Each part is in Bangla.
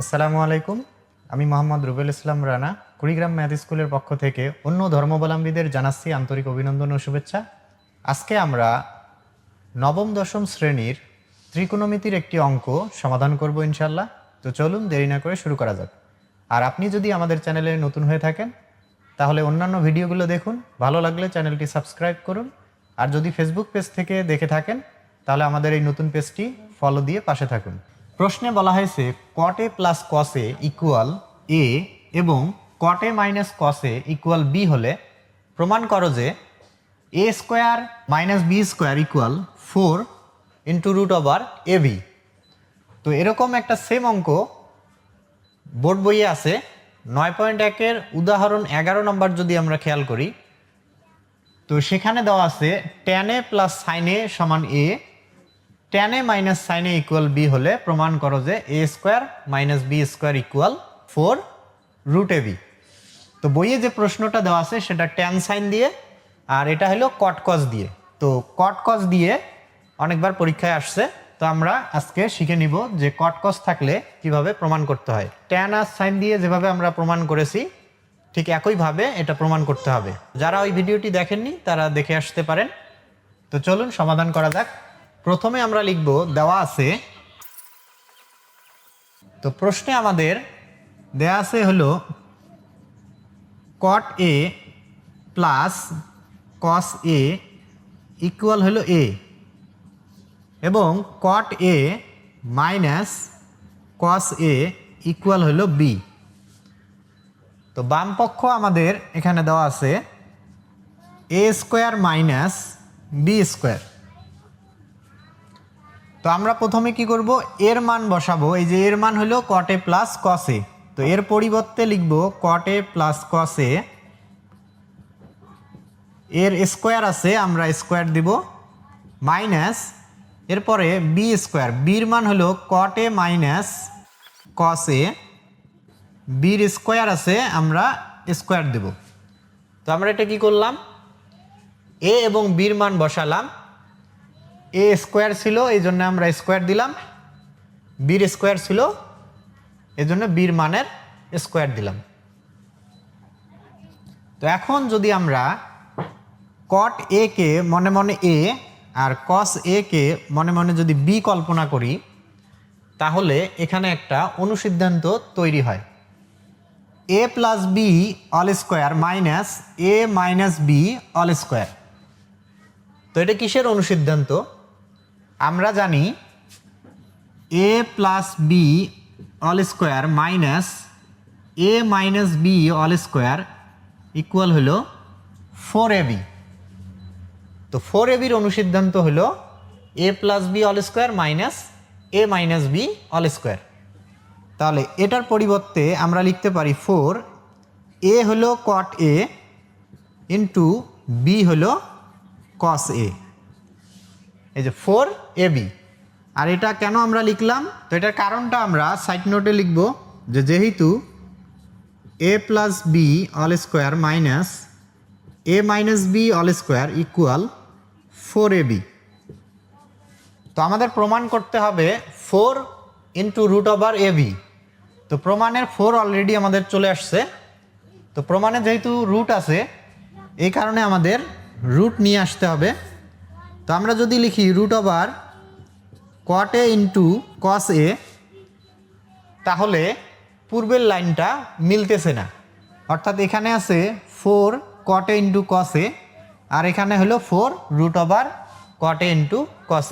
আসসালামু আলাইকুম। আমি মোহাম্মদ রুবেল ইসলাম রানা, কুড়িগ্রাম ম্যাথ স্কুলের পক্ষ থেকে অন্য ধর্মাবলম্বীদের জানাচ্ছি আন্তরিক অভিনন্দন ও শুভেচ্ছা। আজকে আমরা নবম দশম শ্রেণির ত্রিকোণমিতির একটি অঙ্ক সমাধান করব ইনশাল্লাহ তো চলুন দেরি না করে শুরু করা যাক। আর আপনি যদি আমাদের চ্যানেলে নতুন হয়ে থাকেন, তাহলে অন্যান্য ভিডিওগুলো দেখুন। ভালো লাগলে চ্যানেলটি সাবস্ক্রাইব করুন। আর যদি ফেসবুক পেজ থেকে দেখে থাকেন, তাহলে আমাদের এই নতুন পেজটি ফলো দিয়ে পাশে থাকুন। প্রশ্নে বলা হয়েছে কটে প্লাস কস ইকুয়াল এ এবং কটে মাইনাস কস ইকুয়াল বি হলে প্রমাণ করো যে A square minus B square equal four into root over A B তো এরকম একটা সেম অঙ্ক বোর্ড বইয়ে আছে। নয় পয়েন্ট একের উদাহরণ এগারো নম্বর যদি আমরা খেয়াল করি, তো সেখানে দেওয়া আছে ট্যান প্লাস সাইন সমান A tan A minus sine A equal B হলে প্রমাণ করো যে A square minus B square equal four root A B তো বইয়ে যে প্রশ্নটা দেওয়া আছে সেটা ট্যান সাইন দিয়ে, আর এটা হলো কট কস দিয়ে। তো কট কস দিয়ে অনেকবার পরীক্ষায় আসছে, তো আমরা আজকে শিখে নিব যে কট কস থাকলে কীভাবে প্রমাণ করতে হয়। ট্যান আর সাইন দিয়ে যেভাবে আমরা প্রমাণ করেছি, ঠিক একইভাবে এটা প্রমাণ করতে হবে। যারা ওই ভিডিওটি দেখেননি, তারা দেখে আসতে পারেন। তো চলুন সমাধান করা যাক। প্রথমে আমরা লিখব, দেওয়া আছে। তো প্রশ্নে আমাদের দেওয়া আছে হলো কট এ প্লাস কস এ ইকুয়াল হলো এ এবং cot A minus cos A equal হলো বি তো বাম পক্ষ আমাদের এখানে দেওয়া আছে A square minus B square তো আমরা প্রথমে কি করব? এর মান বসাবো। এই যে এর মান হলো কট প্লাস কস তো এর পরিবর্তে লিখব কট প্লাস কস এর স্কোয়ার আছে, আমরা স্কোয়ার দিব মাইনাস এরপরে বি স্কোয়ার বির মান হলো কট মাইনাস কস বির স্কোয়ার আছে, আমরা স্কোয়ার দেব। তো আমরা এটা কি করলাম? এ এবং বির মান বসালাম। এ স্কোয়ার ছিল, এই জন্য আমরা স্কোয়ার দিলাম। বির স্কোয়ার ছিল, এই জন্য বির মানের স্কোয়ার দিলাম। তো এখন যদি আমরা কট এ কে মনে মনে এ আর কস এ কে মনে মনে যদি বি কল্পনা করি, তাহলে এখানে একটা অনুসিদ্ধান্ত তৈরি হয়। A plus B all square minus A minus B all square তো এটা কিসের অনুসিদ্ধান্ত? আমরা জানি A plus B all square minus A minus B all square equal হলো ফোর এ বি তো ফোর এ বির অনুসিদ্ধান্ত হলো A plus B all square minus A minus B all square তাহলে এটার পরিবর্তে আমরা লিখতে পারি ফোর এ হলো কট এ ইন্টু বি হলো কস এ এই যে ফোর এ বি আর এটা কেন আমরা লিখলাম? তো এটার কারণটা আমরা সাইড নোটে লিখব যে যেহেতু A plus B all square minus A minus B all square equal four A B তো আমাদের প্রমাণ করতে হবে four into root over A B তো প্রমাণের ফোর অলরেডি আমাদের চলে আসছে। তো প্রমাণে যেহেতু রুট আছে, এই কারণে আমাদের রুট নিয়ে আসতে হবে। তো আমরা যদি লিখি root over cot A into cos A তাহলে পূর্বের লাইনটা মিলতেছে না। অর্থাৎ এখানে আছে ফোর কট ইন্টু কস এ আর এখানে হলো four root over cot into cos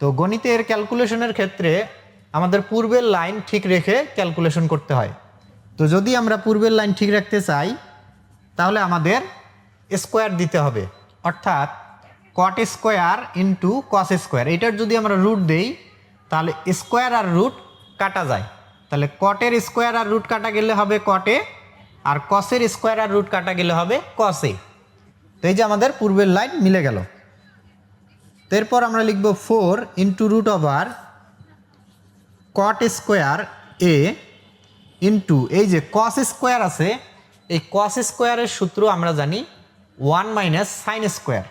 তো গণিতের ক্যালকুলেশনের ক্ষেত্রে আমাদের পূর্বের লাইন ঠিক রেখে ক্যালকুলেশন করতে হয়। তো যদি আমরা পূর্বের লাইন ঠিক রাখতে চাই, তাহলে আমাদের স্কোয়ার দিতে হবে। অর্থাৎ cot square into cos square এটার যদি আমরা রুট দেই, তাহলে স্কোয়ার আর রুট কাটা যায়। তাহলে কটের স্কোয়ার আর রুট কাটা গেলে হবে কটে আর কসের স্কোয়ার আর রুট কাটা গেলে হবে কসে তো এই যে আমাদের পূর্বের লাইন মিলে গেল। এরপর আমরা লিখব four into root over cot square A into এই যে কস স্কোয়ার আছে, এই কস স্কোয়ারের সূত্র আমরা জানি ওয়ান মাইনাস সাইন স্কোয়ার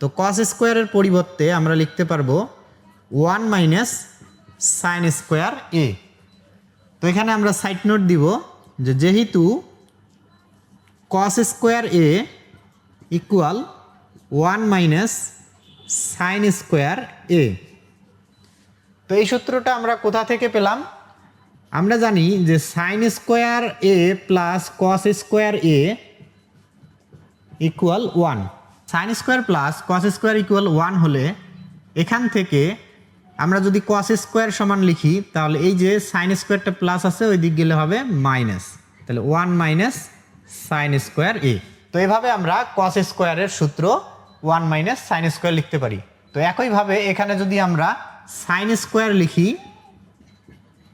তো কস স্কোয়ারের পরিবর্তে আমরা লিখতে পারব one minus sine square A তো এখানে আমরা সাইড নোট দিব যে যেহেতু cos square A equal one minus sine square A তো এই সূত্রটা আমরা কোথা থেকে পেলাম? আমরা জানি যে sine square A plus cos square A equal one sine square plus cos square equal one হলে এখান থেকে আমরা যদি কস স্কোয়ার সমান লিখি, তাহলে এই যে সাইন স্কোয়ারটা প্লাস আছে, ওই দিক গেলে হবে মাইনাস তাহলে one minus sine square A তো এইভাবে আমরা কস স্কোয়ারের সূত্র ওয়ান মাইনাস সাইন স্কোয়ার লিখতে পারি। তো একইভাবে এখানে যদি আমরা সাইন স্কোয়ার লিখি,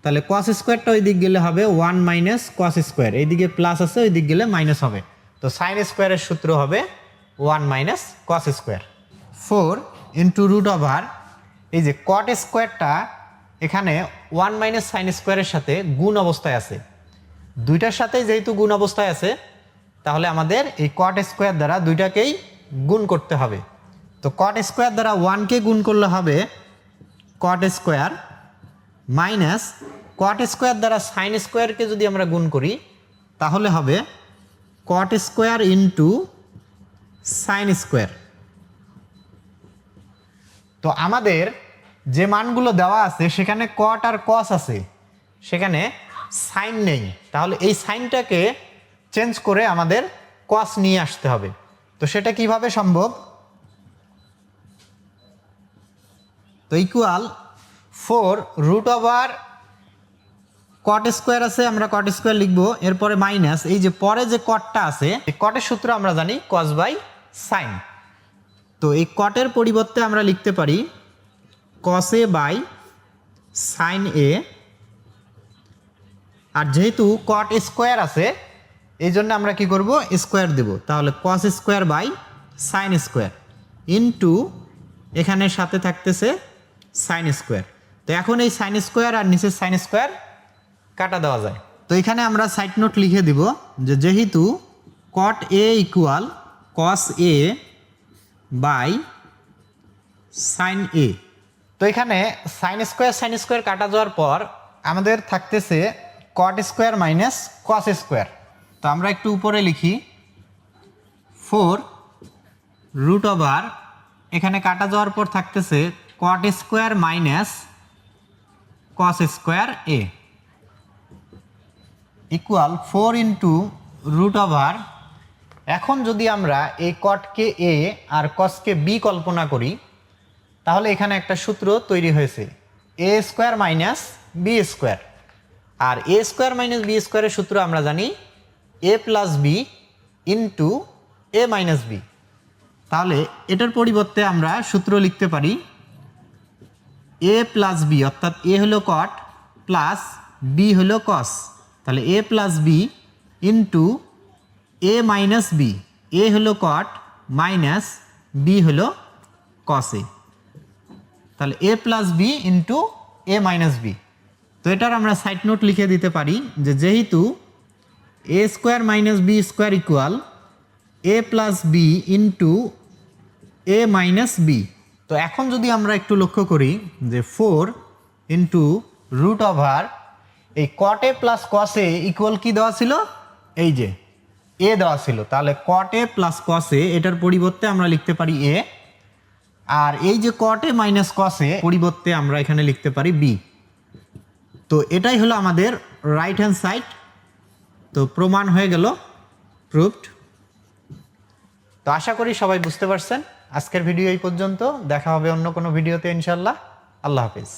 তাহলে কস স্কোয়ারটা ওই দিক গেলে হবে ওয়ান মাইনাস কস স্কোয়ার এইদিকে প্লাস আছে, ওই দিক গেলে মাইনাস হবে। তো সাইন স্কোয়ারের সূত্র হবে one minus cos square. Four into root over, এই যে কট স্কোয়ারটা এখানে ওয়ান মাইনাস সাইন স্কোয়ারের সাথে গুণ অবস্থায় আছে। দুইটার সাথে যেহেতু গুণ অবস্থায় আছে, তাহলে আমাদের এই কট স্কোয়ার দ্বারা দুইটাকেই গুণ করতে হবে। তো কট স্কোয়ার দ্বারা ওয়ানকে গুণ করলে হবে cot square minus cot square দ্বারা সাইন স্কোয়ারকে যদি আমরা গুণ করি, তাহলে হবে cot square into sine square তো আমাদের যে মানগুলো দেওয়া আছে, সেখানে কট আর কস আছে, সেখানে সাইন নেই। তাহলে এই সাইনটাকে চেঞ্জ করে আমাদের কস নিয়ে আসতে হবে। তো সেটা কীভাবে সম্ভব? তো equal four root over cot square আছে, আমরা কট স্কোয়ার লিখব। এরপরে মাইনাস এই যে পরে যে কটটা আছে, এই কটের সূত্র আমরা জানি কস বাই সাইন। তো এই কটের পরিবর্তে আমরা লিখতে পারি কস এ বাই সাইন এ আর যেহেতু কট স্কোয়ার আছে এই জন্য আমরা কি করব? স্কোয়ার দেব। তাহলে cos square by sine square into এখানে সাথে থাকতেছে সাইন স্কোয়ার তো এখন এই সাইন স্কোয়ার আর নিচের সাইন স্কোয়ার কাটা দেওয়া যায়। তো এখানে আমরা সাইড নোট লিখে দিব যে যেহেতু cot A equal cos A by sine A তো এখানে সাইন স্কোয়ার সাইন স্কোয়ার কাটা যাওয়ার পর আমাদের থাকতেছে cot square minus cos square তো আমরা একটু উপরে লিখি। ফোর রুট ওভার এখানে কাটা যাওয়ার পর থাকতেছে cot square minus cos square A equal four into root over এখন যদি আমরা এই কটকে এ আর কসকে বি কল্পনা করি, তাহলে এখানে একটা সূত্র তৈরি হয়েছে, A square minus B square. R A square minus B স্কোয়ারের সূত্র আমরা জানি A plus B into A minus B. তাহলে এটার পরিবর্তে আমরা সূত্র লিখতে পারি, এ প্লাস বি, অর্থাৎ এ হলো কট প্লাস বি হলো কস। তাহলে A plus B into A minus B A হলো কট মাইনাস বি হলো কসে তাহলে A plus B into A minus B তো এটার আমরা সাইড নোট লিখে দিতে পারি যে যেহেতু A square minus B square equal A plus B into A minus B তো এখন যদি আমরা একটু লক্ষ্য করি যে ফোর ইন্টু রুট ওভার এই কট প্লাস কস ইকুয়াল কি দেওয়া ছিল? এই যে এ দেওয়া ছিল। তাহলে কট প্লাস কস এটার পরিবর্তে আমরা লিখতে পারি এ আর এই যে কট মাইনাস কস পরিবর্তে আমরা এখানে লিখতে পারি বি তো এটাই হলো আমাদের রাইট হ্যান্ড সাইড তো প্রমাণ হয়ে গেল প্রুফড তো আশা করি সবাই বুঝতে পারছেন। আজকের ভিডিও এই পর্যন্ত। দেখা হবে অন্য কোনো ভিডিওতে ইনশাল্লাহ আল্লাহ হাফিজ।